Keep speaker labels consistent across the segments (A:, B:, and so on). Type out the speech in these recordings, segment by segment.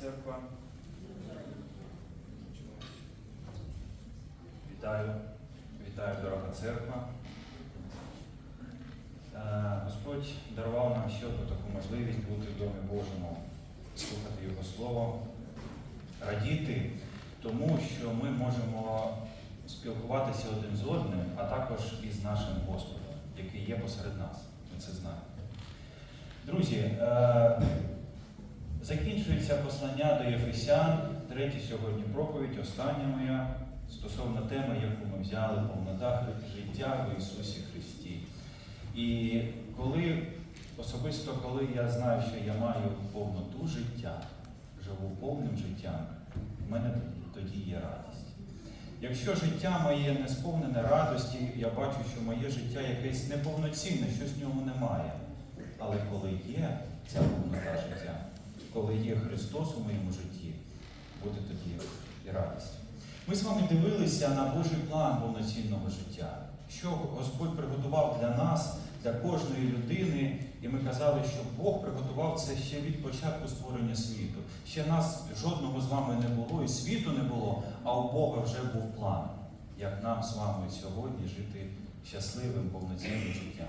A: церква. Вітаю, вітаю, дорога церква. Е, Господь дарував нам ще одну таку можливість бути в Домі Божому, слухати Його Слово, радіти тому, що ми можемо спілкуватися один з одним, а також із нашим Господом, який є посеред нас. Ми це знаємо. Друзі, е, закінчується послання до Єфесян, третя сьогодні проповідь, остання моя, стосовно теми, яку ми взяли, повнота життя в Ісусі Христі. І коли, особисто коли я знаю, що я маю повноту життя, живу повним життям, в мене тоді є радість. Якщо життя моє не сповнене радості, я бачу, що моє життя якесь неповноцінне, щось в ньому немає. Але коли є ця повнота життя, коли є Христос у моєму житті, буде тоді і радість. Ми з вами дивилися на Божий план повноцінного життя, що Господь приготував для нас, для кожної людини, і ми казали, що Бог приготував це ще від початку створення світу. Ще нас жодного з вами не було, і світу не було, а у Бога вже був план, як нам з вами сьогодні жити щасливим, повноцінним життям.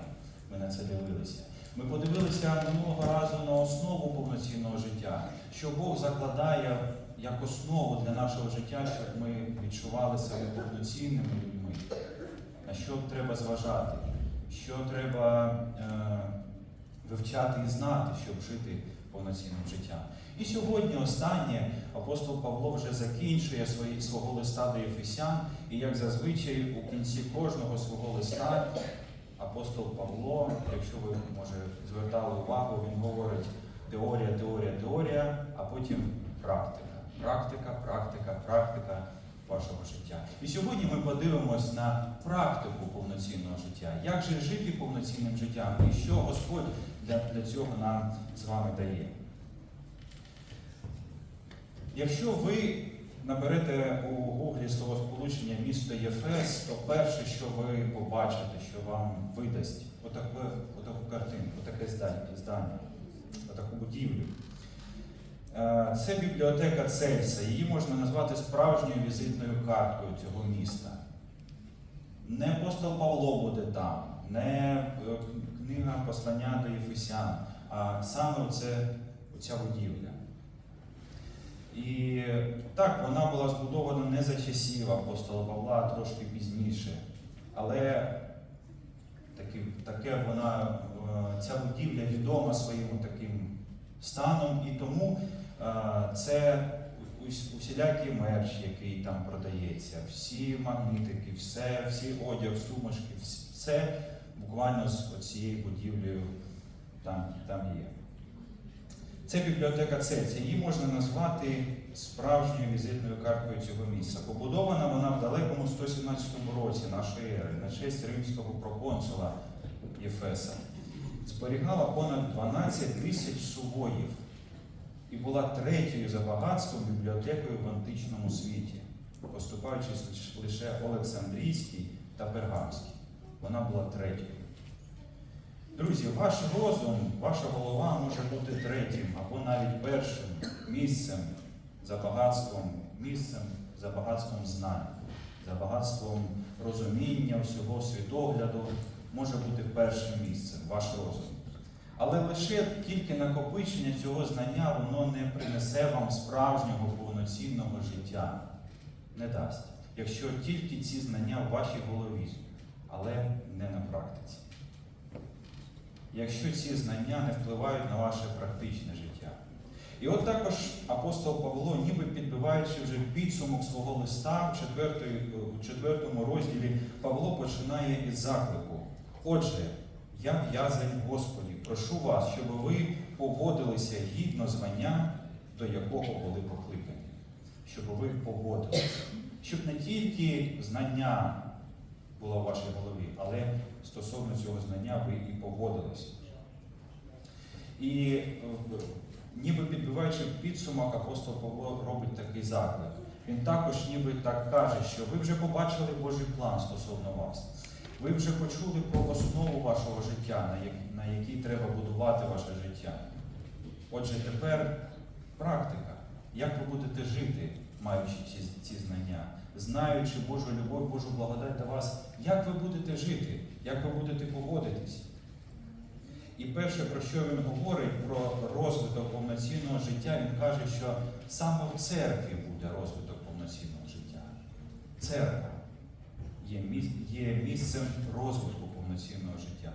A: Ми на це дивилися. Ми подивилися минулого разу на основу повноцінного життя, що Бог закладає як основу для нашого життя, щоб ми відчували себе повноцінними людьми. На що треба зважати, що треба е, вивчати і знати, щоб жити повноцінним життям. І сьогодні останнє апостол Павло вже закінчує свої, свого листа до Єфесян, і як зазвичай у кінці кожного свого листа апостол Павло, якщо ви може звертали увагу, він говорить теорія, теорія, теорія, а потім практика. Практика, практика, практика вашого життя. І сьогодні ми подивимось на практику повноцінного життя. Як же жити повноцінним життям і що Господь для, для цього нам з вами дає. Якщо ви наберете у гуглі словосполучення місто Єфес, то перше, що ви побачите, що вам видасть отаку, отаку картинку, отаке здання, отаку будівлю. Е, Це бібліотека Цельса. Її можна назвати справжньою візитною карткою цього міста. Не апостол Павло буде там, не е, книга послання до Єфесян, а саме оце, оця будівля. І так, вона була збудована не за часів апостола Павла, а трошки пізніше. Але таки, таке вона, е, ця будівля відома своїм таким станом, і тому е, це ус- усілякий мерч, який там продається, всі магнітики, все, всі одяг, сумочки, все буквально з цією будівлею там, там є. Це бібліотека Цельця. Її можна назвати справжньою візитною карткою цього місця. Побудована вона в далекому 117 році нашої ери на честь римського проконсула Єфеса. Зберігала понад 12 тисяч сувоїв і була третьою за багатством бібліотекою в античному світі, поступаючись лише Олександрійській та Пергамській. Вона була третьою. Друзі, ваш розум, ваша голова може бути третім або навіть першим місцем за багатством, місцем за багатством знань, за багатством розуміння всього світогляду може бути першим місцем, ваш розум. Але лише тільки накопичення цього знання воно не принесе вам справжнього повноцінного життя. Не дасть, якщо тільки ці знання в вашій голові, але не на практиці якщо ці знання не впливають на ваше практичне життя. І от також апостол Павло, ніби підбиваючи вже підсумок свого листа в, четвертому розділі, Павло починає із заклику. Отже, я в'язень Господі, прошу вас, щоб ви поводилися гідно звання, до якого були покликані, щоб ви поводилися, щоб не тільки знання було в вашій голові, але стосовно цього знання ви і погодилися. І е, ніби підбиваючи підсумок, апостол Павло робить такий заклик. Він також ніби так каже, що ви вже побачили Божий план стосовно вас. Ви вже почули про основу вашого життя, на якій треба будувати ваше життя. Отже, тепер практика. Як ви будете жити, маючи ці, ці знання, знаючи Божу любов, Божу благодать до вас, як ви будете жити, як ви будете поводитись? І перше, про що він говорить, про розвиток повноцінного життя, він каже, що саме в церкві буде розвиток повноцінного життя. Церква є, міс- є місцем розвитку повноцінного життя.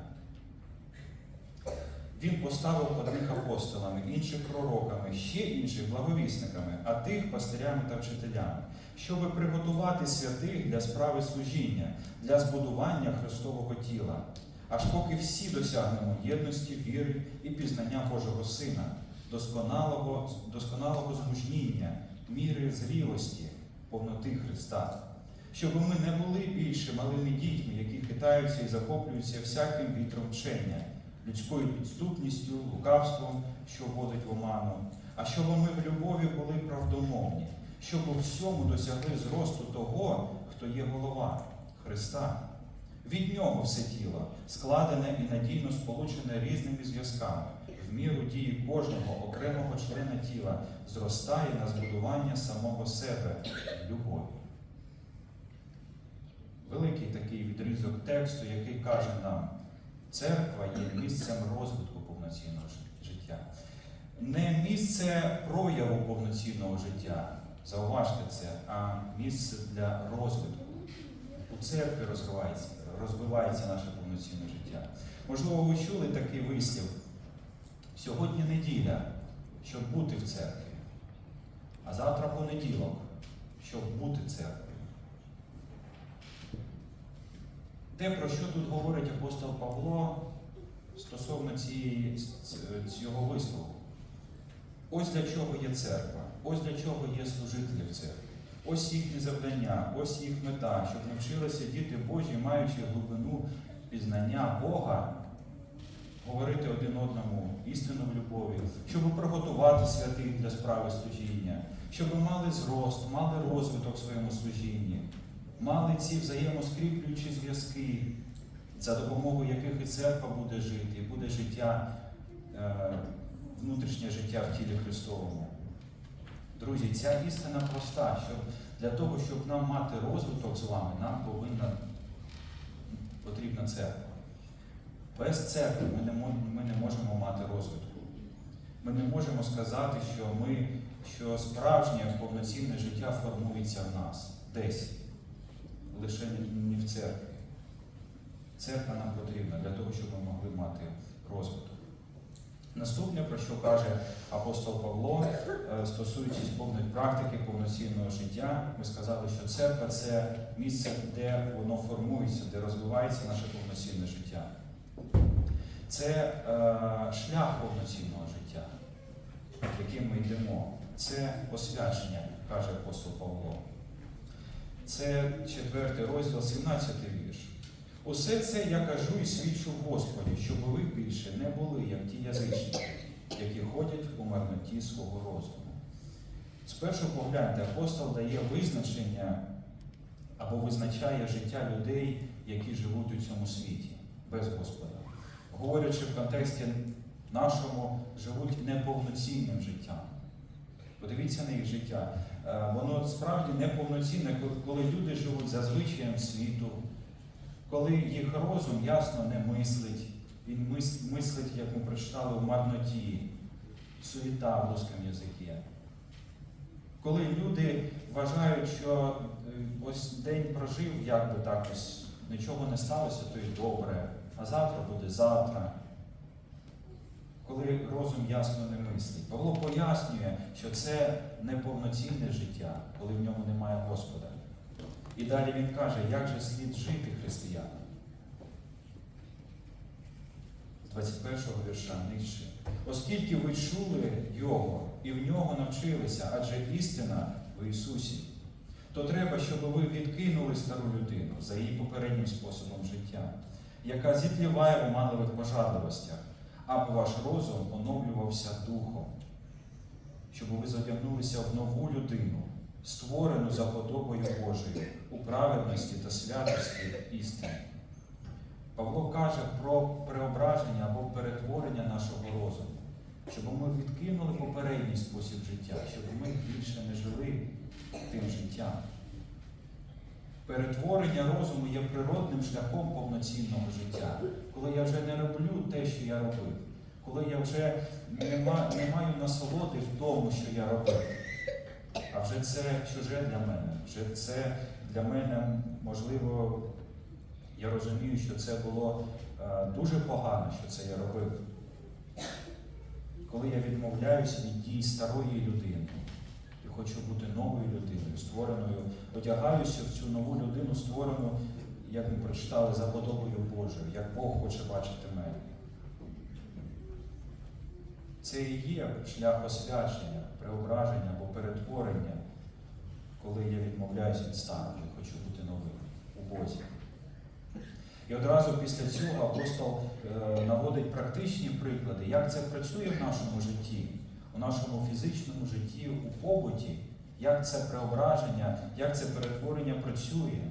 A: Він поставив одних апостолами, інших пророками, ще інших благовісниками, а тих пастирями та вчителями, щоб приготувати святих для справи служіння, для збудування Христового тіла, аж поки всі досягнемо єдності, віри і пізнання Божого Сина, досконалого, досконалого змужніння, міри зрілості, повноти Христа, щоб ми не були більше малими дітьми, які хитаються і захоплюються всяким вітром вчення, людською підступністю, лукавством, що вводить в оману, а щоб ми в любові були правдомовні, щоб у всьому досягли зросту того, хто є голова Христа. Від нього все тіло складене і надійно сполучене різними зв'язками, в міру дії кожного окремого члена тіла зростає на збудування самого себе любові. Великий такий відрізок тексту, який каже нам, церква є місцем розвитку повноцінного життя. Не місце прояву повноцінного життя, зауважте це, а місце для розвитку. У церкві розвивається, розвивається наше повноцінне життя. Можливо, ви чули такий вислів. Сьогодні неділя, щоб бути в церкві, а завтра понеділок, щоб бути в церкві. Те, про що тут говорить апостол Павло стосовно цієї, цього вислову. Ось для чого є церква, ось для чого є служителі в церкві. Ось їхні завдання, ось їх мета, щоб навчилися діти Божі, маючи глибину пізнання Бога, говорити один одному істину в любові, щоб приготувати святих для справи служіння, щоб мали зрост, мали розвиток в своєму служінні, мали ці взаємоскріплюючі зв'язки, за допомогою яких і церква буде жити, і буде життя, е, внутрішнє життя в тілі Христовому. Друзі, ця істина проста, що для того, щоб нам мати розвиток з вами, нам повинна потрібна церква. Без церкви ми не, ми не можемо мати розвитку. Ми не можемо сказати, що, ми, що справжнє повноцінне життя формується в нас десь, лише не- в церкві. Церква нам потрібна для того, щоб ми могли мати розвиток. Наступне, про що каже апостол Павло, е, стосуючись повної практики повноцінного життя, ми сказали, що церква це місце, де воно формується, де розвивається наше повноцінне життя. Це е, шлях повноцінного життя, яким ми йдемо. Це освячення, каже апостол Павло. Це четвертий розділ, 17 вірш. Усе це я кажу і свідчу Господі, щоб ви більше не були, як ті язичники, які ходять у марноті свого розуму. Спершу погляньте, апостол дає визначення або визначає життя людей, які живуть у цьому світі без Господа. Говорячи в контексті нашому, живуть неповноцінним життям. Подивіться на їх життя. Е, Воно справді неповноцінне, коли- люди живуть за звичаєм світу, коли їх розум ясно не мислить, він мислить, як ми прочитали, в марноті, суєта в русскому язикі. Коли люди вважають, що е, ось день прожив, як би так ось нічого не сталося, то й добре, а завтра буде завтра. Коли розум ясно не мислить. Павло пояснює, що це неповноцінне життя, коли в ньому немає Господа. І далі він каже, як же слід жити християнам. З 21 вірша нижче. Оскільки ви чули Його і в нього навчилися, адже істина в Ісусі, то треба, щоб ви відкинули стару людину за її попереднім способом життя, яка зітліває в оманливих пожадливостях, аби ваш розум оновлювався духом, щоб ви задягнулися в нову людину, створену за подобою Божою у праведності та святості істини. Павло каже про преображення або перетворення нашого розуму, щоб ми відкинули попередній спосіб життя, щоб ми більше не жили тим життя. Перетворення розуму є природним шляхом повноцінного життя, коли я вже не роблю те, що я робив, коли я вже не маю насолоди в тому, що я робив. А вже це чуже для мене. Вже це для мене, можливо, я розумію, що це було е, дуже погано, що це я робив. Коли я відмовляюся від дій старої людини і хочу бути новою людиною, створеною, одягаюся в цю нову людину, створену, як ми прочитали, за подобою Божою, як Бог хоче бачити мене. Це і є шлях освячення, преображення або перетворення, коли я відмовляюся від старого і хочу бути новим у Бозі. І одразу після цього апостол е, наводить практичні приклади, як це працює в нашому житті, у нашому фізичному житті, у побуті, як це преображення, як це перетворення працює.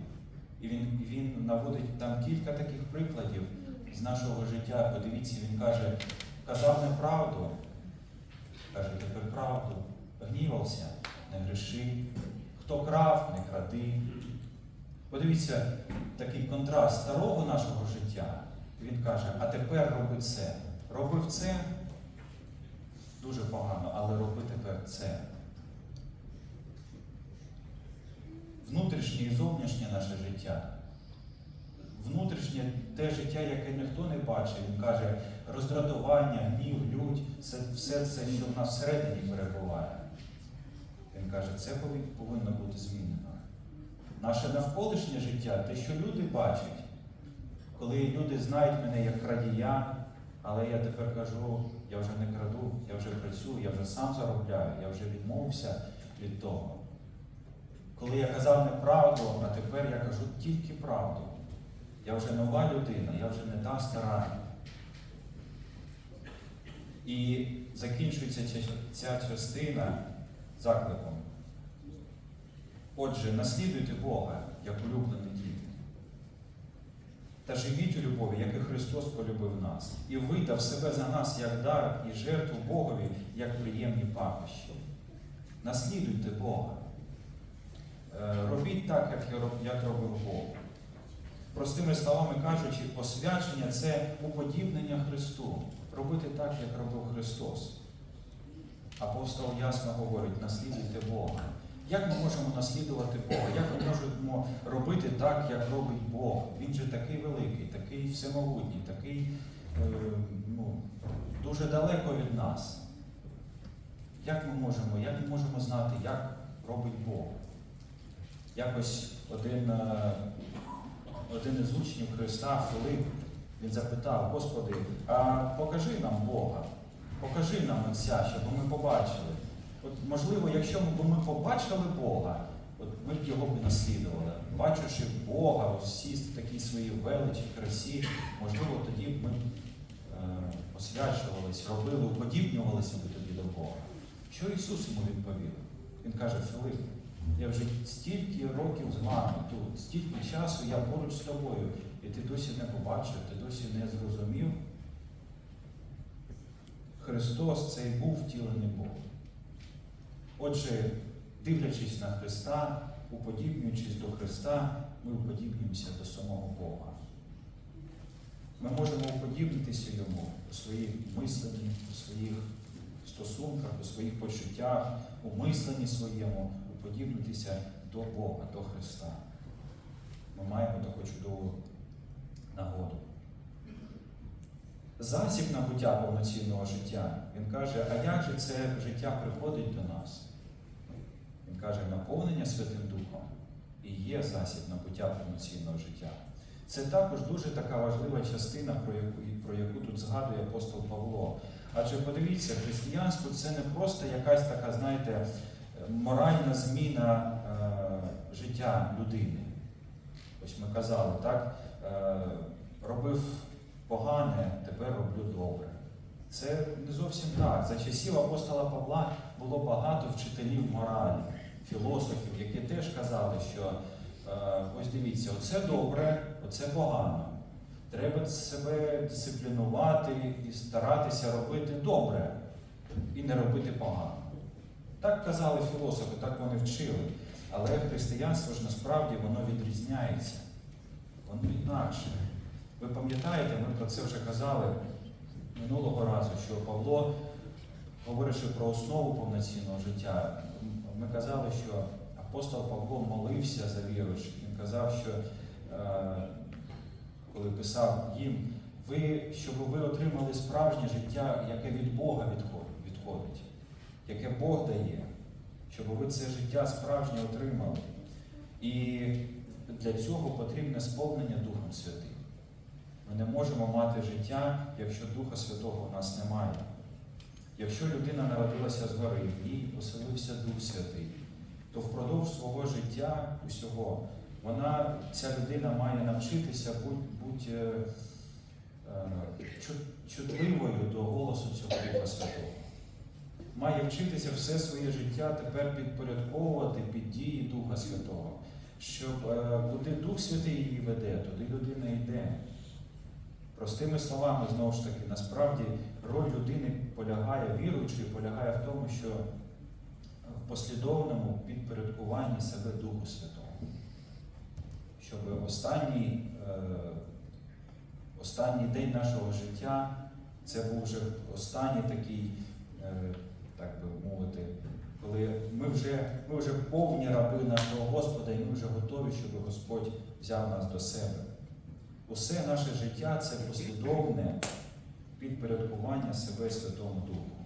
A: І він, він наводить там кілька таких прикладів з нашого життя. Подивіться, він каже, казав неправду, каже, тепер правду, гнівався, не греши, хто крав, не кради. Подивіться, такий контраст старого нашого життя. Він каже, а тепер роби це. Робив це дуже погано, але роби тепер це. Внутрішнє і зовнішнє наше життя. Внутрішнє те життя, яке ніхто не бачить. Він каже, роздратування, гнів, лють, це все це, що в нас всередині перебуває. Він каже, це повинно бути змінено. Наше навколишнє життя, те, що люди бачать, коли люди знають мене як крадія, але я тепер кажу, я вже не краду, я вже працюю, я вже сам заробляю, я вже відмовився від того. Коли я казав неправду, а тепер я кажу тільки правду. Я вже нова людина, я вже не та стара. І закінчується ця, частина закликом. Отже, наслідуйте Бога, як улюблені діти. Та живіть у любові, як і Христос полюбив нас, і видав себе за нас як дар і жертву Богові, як приємні пахощі. Наслідуйте Бога. Е, Робіть так, як, робив Бог. Простими словами кажучи, освячення це уподібнення Христу. Робити так, як робив Христос. Апостол ясно говорить, наслідуйте Бога. Як ми можемо наслідувати Бога? Як ми можемо робити так, як робить Бог? Він же такий великий, такий всемогутній, такий е, ну, дуже далеко від нас. Як ми можемо, як ми можемо знати, як робить Бог? Якось один, е, один із учнів Христа, Филип, він запитав, Господи, а покажи нам Бога, покажи нам Отця, щоб ми побачили. От, можливо, якщо б ми побачили Бога, от ми б його б наслідували. Бачивши Бога у всій такій своїй величі, красі, можливо, тоді б ми е, освячувались, робили, уподібнювалися б тоді до Бога. Що Ісус йому відповів? Він каже, Филип, я вже стільки років з вами тут, стільки часу я поруч з тобою, і ти досі не побачив, ти досі не зрозумів. Христос це і був втілений Бог. Отже, дивлячись на Христа, уподібнюючись до Христа, ми уподібнюємося до самого Бога. Ми можемо уподібнитися Йому у своїх мисленні, у своїх стосунках, у своїх почуттях, у мисленні своєму, уподібнитися до Бога, до Христа. Ми маємо таку чудову нагоду. Засіб набуття повноцінного життя. Він каже, а як же це життя приходить до нас? Він каже, наповнення Святим Духом і є засіб набуття повноцінного життя. Це також дуже така важлива частина, про яку, про яку тут згадує апостол Павло. Адже подивіться, християнство це не просто якась така, знаєте, моральна зміна е, життя людини. Ось ми казали, так? Е, робив погане, тепер роблю добре. Це не зовсім так. За часів апостола Павла було багато вчителів моралі, філософів, які теж казали, що е, ось дивіться, оце добре, оце погано. Треба себе дисциплінувати і старатися робити добре і не робити погано. Так казали філософи, так вони вчили. Але християнство ж насправді воно відрізняється. Воно інакше. Ви пам'ятаєте, ми про це вже казали минулого разу, що Павло, говорячи про основу повноцінного життя, ми казали, що апостол Павло молився за віруючих. Він казав, що е, коли писав їм, ви, щоб ви отримали справжнє життя, яке від Бога відходить, яке Бог дає, щоб ви це життя справжнє отримали. І для цього потрібне сповнення Духом Святим. Ми не можемо мати життя, якщо Духа Святого в нас немає. Якщо людина народилася згори, в ній оселився Дух Святий, то впродовж свого життя усього вона, ця людина має навчитися бути е, е, чутливою до голосу цього Духа Святого. Має вчитися все своє життя тепер підпорядковувати під дії Духа Святого. Щоб е, куди Дух Святий її веде, туди людина йде. Простими словами, знову ж таки, насправді роль людини полягає, віруючої, полягає в тому, що в послідовному підпорядкуванні себе Духу Святого. Щоб останній, е, останній день нашого життя це був вже останній такий, е, так би мовити, коли ми вже, ми вже повні раби нашого Господа, і ми вже готові, щоб Господь взяв нас до себе. Усе наше життя це послідовне підпорядкування себе Святому Духу.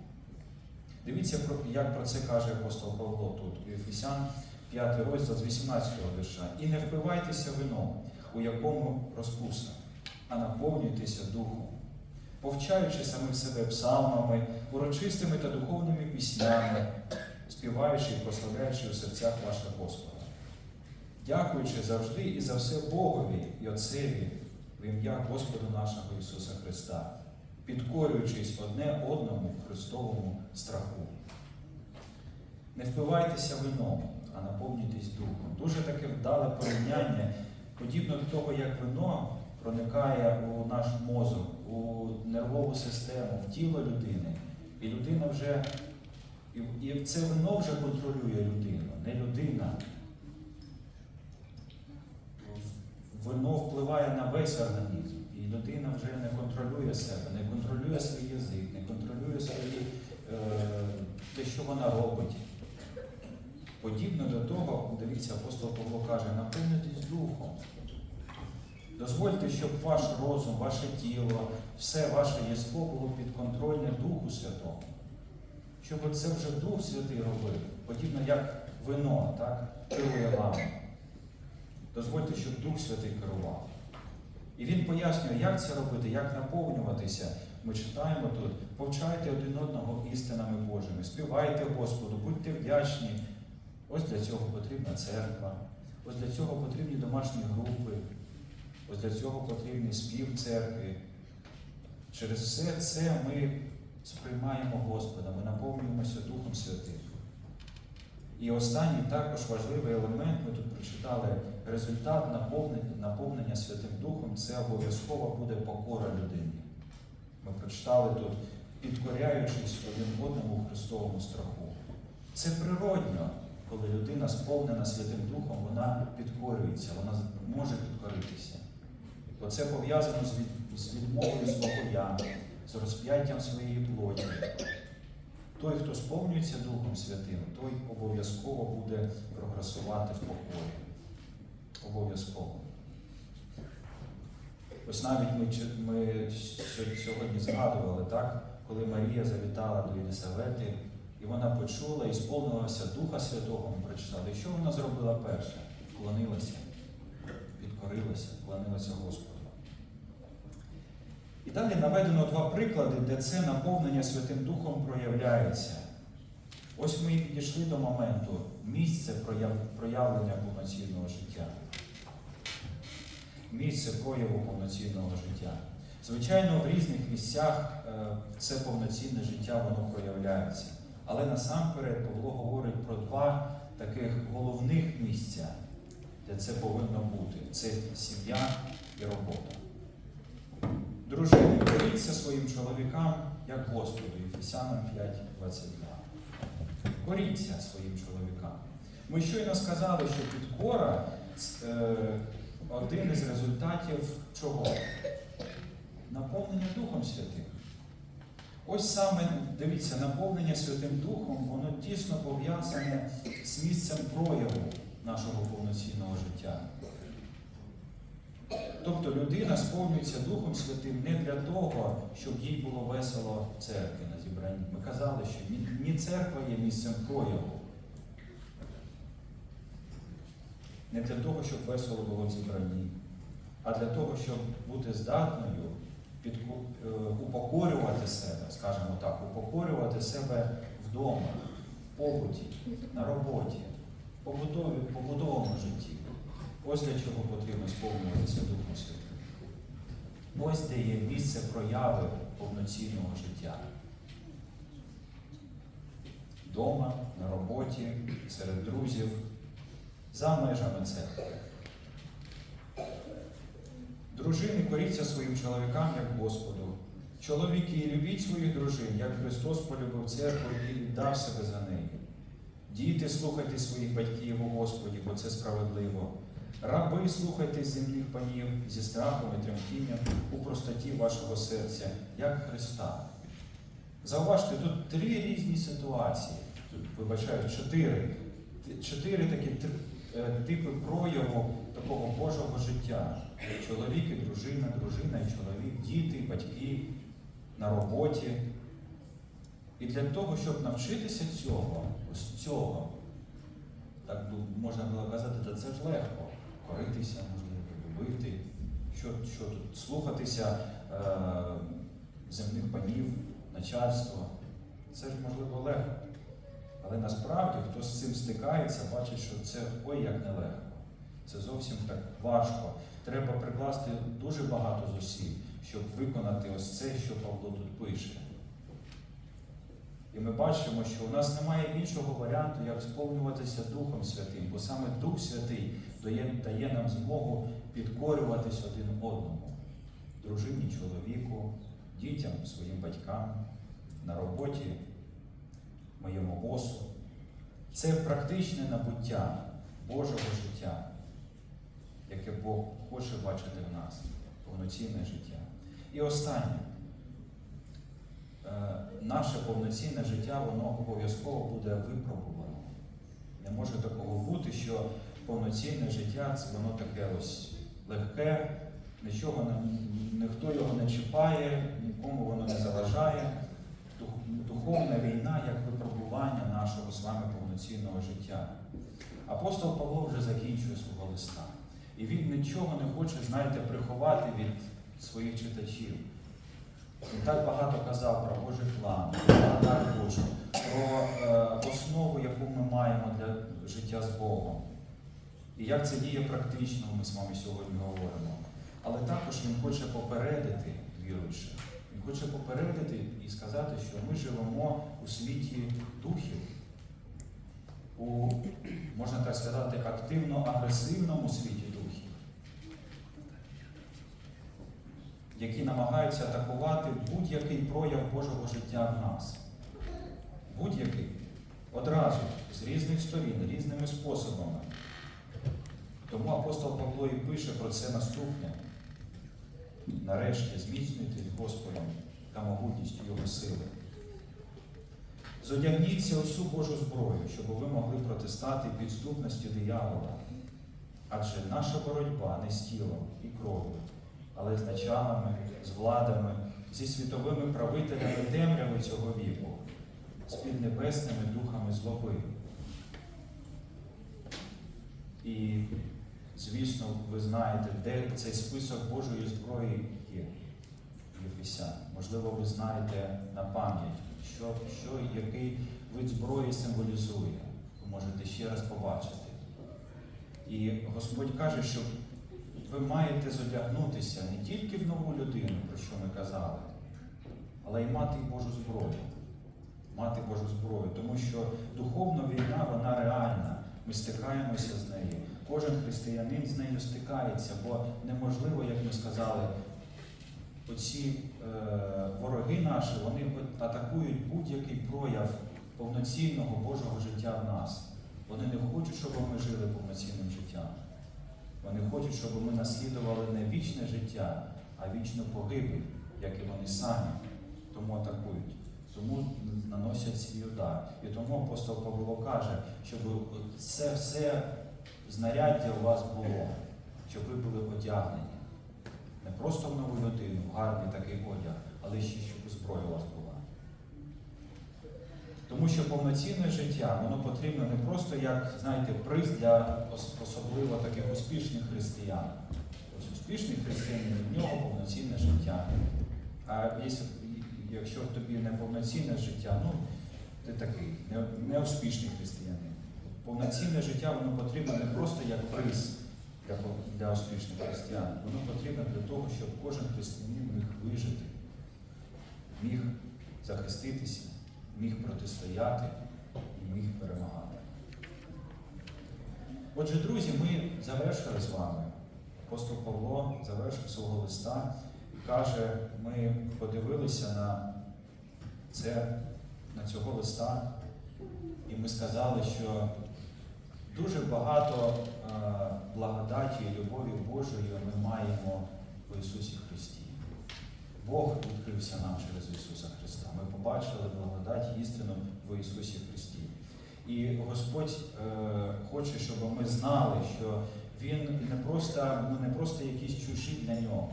A: Дивіться, як про це каже апостол Павло тут, Ефесян 5 розділ з 18 вірша. І не впивайтеся вином, у якому розпуста, а наповнюйтеся духом, повчаючи самих себе псалмами, урочистими та духовними піснями, співаючи і прославляючи у серцях ваших Господа дякуючи завжди і за все Богові і Отцеві в ім'я Господа нашого Ісуса Христа, підкорюючись одне одному Христовому страху. Не впивайтеся вином, а наповнюйтесь духом. Дуже таке вдале порівняння, подібно до того, як вино проникає у наш мозок, у нервову систему, в тіло людини, і людина вже, і, це вино вже контролює людину, не людина. Воно впливає на весь організм, і людина вже не контролює себе, не контролює свій язик, не контролює свої, е, те, що вона робить. Подібно до того, дивіться, апостол Павло каже, наповнитесь духом. Дозвольте, щоб ваш розум, ваше тіло, все ваше єство було підконтрольне Духу Святому. Щоб це вже Дух Святий робив, подібно як вино, так, керує вами. Дозвольте, щоб Дух Святий керував. І він пояснює, як це робити, як наповнюватися. Ми читаємо тут, повчайте один одного істинами Божими, співайте Господу, будьте вдячні. Ось для цього потрібна церква, ось для цього потрібні домашні групи, ось для цього потрібний спів церкви. Через все це ми сприймаємо Господа, ми наповнюємося Духом Святим. І останній також важливий елемент, ми тут прочитали, результат наповнення, наповнення Святим Духом це обов'язково буде покора людині. Ми прочитали тут, підкоряючись один одному у Христовому страху. Це природньо, коли людина сповнена Святим Духом, вона підкорюється, вона може підкоритися. Бо це пов'язано з, від, з відмовою свого я, з розп'яттям своєї плоті. Той, хто сповнюється Духом Святим, той обов'язково буде прогресувати в покої. Обов'язково. Ось навіть ми, ми сьогодні згадували, так, коли Марія завітала до Єлисавети, і вона почула і сповнилася Духа Святого, ми прочитали. Що вона зробила перше? Вклонилася, підкорилася, вклонилася Господу. І далі наведено два приклади, де це наповнення Святим Духом проявляється. Ось ми і підійшли до моменту місце проявлення повноцінного життя. Місце прояву повноцінного життя. Звичайно, в різних місцях е, це повноцінне життя воно проявляється. Але насамперед Павло говорить про два таких головних місця, де це повинно бути: це сім'я і робота. Дружини, коріться своїм чоловікам, як Господу, Ефесянам 5.22. Коріться своїм чоловікам. Ми щойно сказали, що підкора е, один із результатів чого? Наповнення Духом Святим. Ось саме, дивіться, наповнення Святим Духом, воно тісно пов'язане з місцем прояву нашого повноцінного життя. Тобто людина сповнюється Духом Святим не для того, щоб їй було весело в церкві на зібранні. Ми казали, що ні, церква є місцем прояву. Не для того, щоб весело було в зібранні, а для того, щоб бути здатною підку- е, упокорювати себе, скажімо так, упокорювати себе вдома, в побуті, на роботі, побутові, побутовому житті. Ось для чого потрібно сповнюватися Духом Святим. Ось де є місце прояви повноцінного життя. Дома, на роботі, серед друзів, за межами церкви. Дружини коріться своїм чоловікам, як Господу. Чоловіки, любіть своїх дружин, як Христос полюбив церкву і віддав себе за неї. Діти, слухайте своїх батьків у Господі, бо це справедливо. Раби, слухайте земних панів зі страхом і тремтінням у простоті вашого серця, як Христа. Зауважте, тут три різні ситуації. Тут, вибачаю, чотири. Чотири такі е, типи прояву такого Божого життя. Чоловік і дружина, дружина і чоловік, діти, батьки на роботі. І для того, щоб навчитися цього, ось цього, так можна було казати, та це ж легко. Коритися, можливо, любити, що, що тут, слухатися е, земних панів, начальства. Це ж можливо легко. Але насправді, хто з цим стикається, бачить, що це ой як нелегко. Це зовсім так важко. Треба прикласти дуже багато зусиль, щоб виконати ось це, що Павло тут пише. І ми бачимо, що у нас немає іншого варіанту, як сповнюватися Духом Святим, бо саме Дух Святий дає, дає нам змогу підкорюватись один одному, дружині, чоловіку, дітям, своїм батькам, на роботі, моєму босу. Це практичне набуття Божого життя, яке Бог хоче бачити в нас, повноцінне життя. І останнє. Е, наше повноцінне життя, воно обов'язково буде випробувано. Не може такого бути, що повноцінне життя це воно таке ось легке, нічого ніхто його не чіпає, нікому воно не заважає. Духовна війна як випробування нашого з вами повноцінного життя. Апостол Павло вже закінчує свого листа. І він нічого не хоче, знаєте, приховати від своїх читачів. Він так багато казав про Божий план, про благодать Божу, про е, основу, яку ми маємо для життя з Богом. І як це діє практично, ми з вами сьогодні говоримо. Але також він хоче попередити віруючих. Він хоче попередити і сказати, що ми живемо у світі духів, у, можна так сказати, активно-агресивному світі духів. Які намагаються атакувати будь-який прояв Божого життя в нас. Будь-який. Одразу, з різних сторін, різними способами. Тому апостол Павло і пише про це наступне. Нарешті зміцнюйтесь Господом та могутністю Його сили. Зодягніться усю Божу зброю, щоб ви могли протистати підступності диявола. Адже наша боротьба не з тілом і кров'ю, але з началами, з владами, зі світовими правителями темряви цього віку, з піднебесними духами злоби. І, звісно, ви знаєте, де цей список Божої зброї є в Єфесян. Можливо, ви знаєте на пам'ять, що, що який вид зброї символізує. Ви можете ще раз побачити. І Господь каже, що ви маєте зодягнутися не тільки в нову людину, про що ми казали, але й мати Божу зброю. Мати Божу зброю, тому що духовна війна, вона реальна. Ми стикаємося з нею. Кожен християнин з нею стикається, бо неможливо, як ми сказали, оці е, вороги наші, вони атакують будь-який прояв повноцінного Божого життя в нас. Вони не хочуть, щоб ми жили повноцінним життям. Вони хочуть, щоб ми наслідували не вічне життя, а вічну погибель, як і вони самі. Тому атакують, тому наносять свій удар. І тому апостол Павло каже, щоб це все знаряддя у вас було, щоб ви були одягнені. Не просто в нову людину, в гарний такий одяг, але ще щоб зброя у вас була. Тому що повноцінне життя, воно потрібно не просто як, знаєте, приз для особливо таких успішних християн. Ось успішний християнин, в нього повноцінне життя. А якщо- тобі не повноцінне життя, ну ти такий, не- неуспішний християнин. Повноцінне життя воно потрібно не просто як приз для, для успішних християн, воно потрібно для того, щоб кожен християнин міг вижити, міг захиститися, міг протистояти і міг перемагати. Отже, друзі, ми завершили з вами. Апостол Павло завершив свого листа і каже, ми подивилися на це, на цього листа, і ми сказали, що дуже багато е, благодаті і любові Божої ми маємо в Ісусі Христі. Бог відкрився нам через Ісуса Христа. Ми побачили благодать істину в Ісусі Христі. І Господь е, хоче, щоб ми знали, що Він не просто, ми не просто якісь чужі для нього.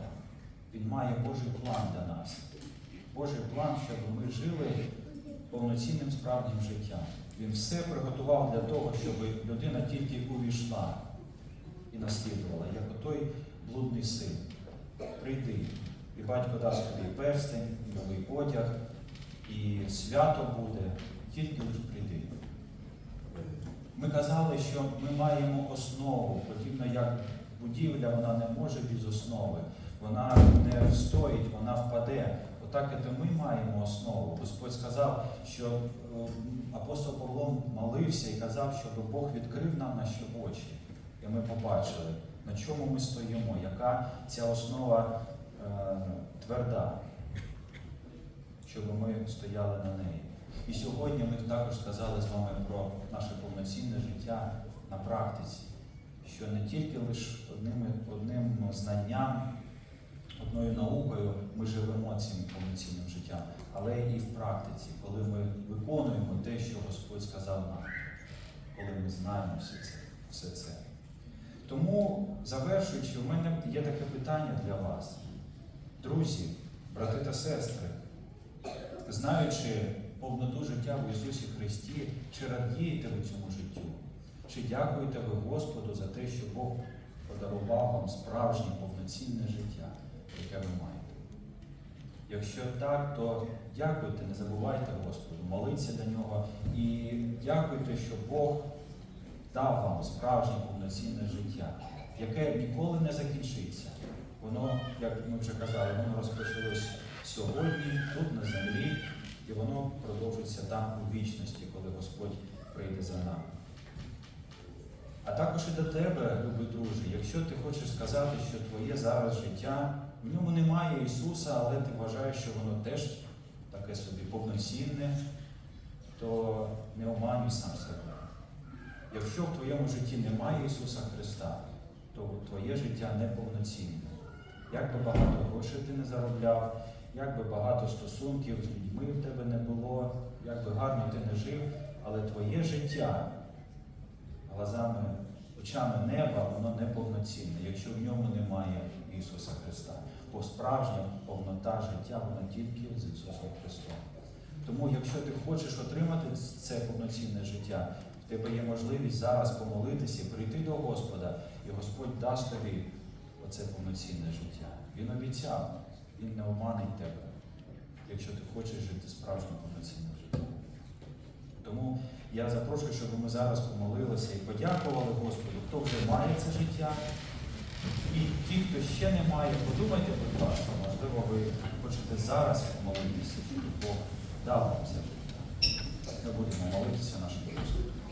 A: Він має Божий план для нас. Божий план, щоб ми жили повноцінним справжнім життям. Він все приготував для того, щоб людина тільки увійшла і наслідувала, як отой блудний син. Прийди, батько дасть тобі перстень, новий одяг, і свято буде, тільки лиш прийди. Ми казали, що ми маємо основу, подібно як будівля, вона не може без основи, вона не встоїть, вона впаде. Отак і ми маємо основу. Господь сказав, що е, апостол Павло молився і казав, щоб Бог відкрив нам наші очі. І ми побачили, на чому ми стоїмо, яка ця основа тверда, щоб ми стояли на неї. І сьогодні ми також сказали з вами про наше повноцінне життя на практиці, що не тільки лише одним, одним знанням, одною наукою ми живемо цим повноцінним життям, але і в практиці, коли ми виконуємо те, що Господь сказав нам, коли ми знаємо все це. Все це. Тому, завершуючи, у мене є таке питання для вас. Друзі, брати та сестри, знаючи повноту життя в Ісусі Христі, чи радієте ви цьому життю? Чи дякуєте ви Господу за те, що Бог подарував вам справжнє повноцінне життя, яке ви маєте? Якщо так, то дякуйте, не забувайте Господу, моліться до нього і дякуйте, що Бог дав вам справжнє повноцінне життя, яке ніколи не закінчиться. Воно, як ми вже казали, воно розпочалось сьогодні, тут на землі, і воно продовжиться там у вічності, коли Господь прийде за нами. А також і до тебе, любий друже, якщо ти хочеш сказати, що твоє зараз життя, в ньому немає Ісуса, але ти вважаєш, що воно теж таке собі повноцінне, то не оманюй сам себе. Якщо в твоєму житті немає Ісуса Христа, то твоє життя неповноцінне. Як би багато грошей ти не заробляв, як би багато стосунків з людьми в тебе не було, як би гарно ти не жив, але твоє життя глазами, очами неба, воно неповноцінне, якщо в ньому немає Ісуса Христа. Бо справжня повнота життя, вона тільки з Ісусом Христом. Тому, якщо ти хочеш отримати це повноцінне життя, в тебе є можливість зараз помолитися, прийти до Господа, і Господь дасть тобі оце повноцінне життя. Він обіцяв, Він не обманить тебе, якщо ти хочеш жити справжнім повноцінним життям. Тому я запрошую, щоб ми зараз помолилися і подякували Господу, хто вже має це життя. І ті, хто ще не має, подумайте, будь ласка, можливо, ви хочете зараз помолитися, щоб Бог дав вам це життя. Ми будемо молитися.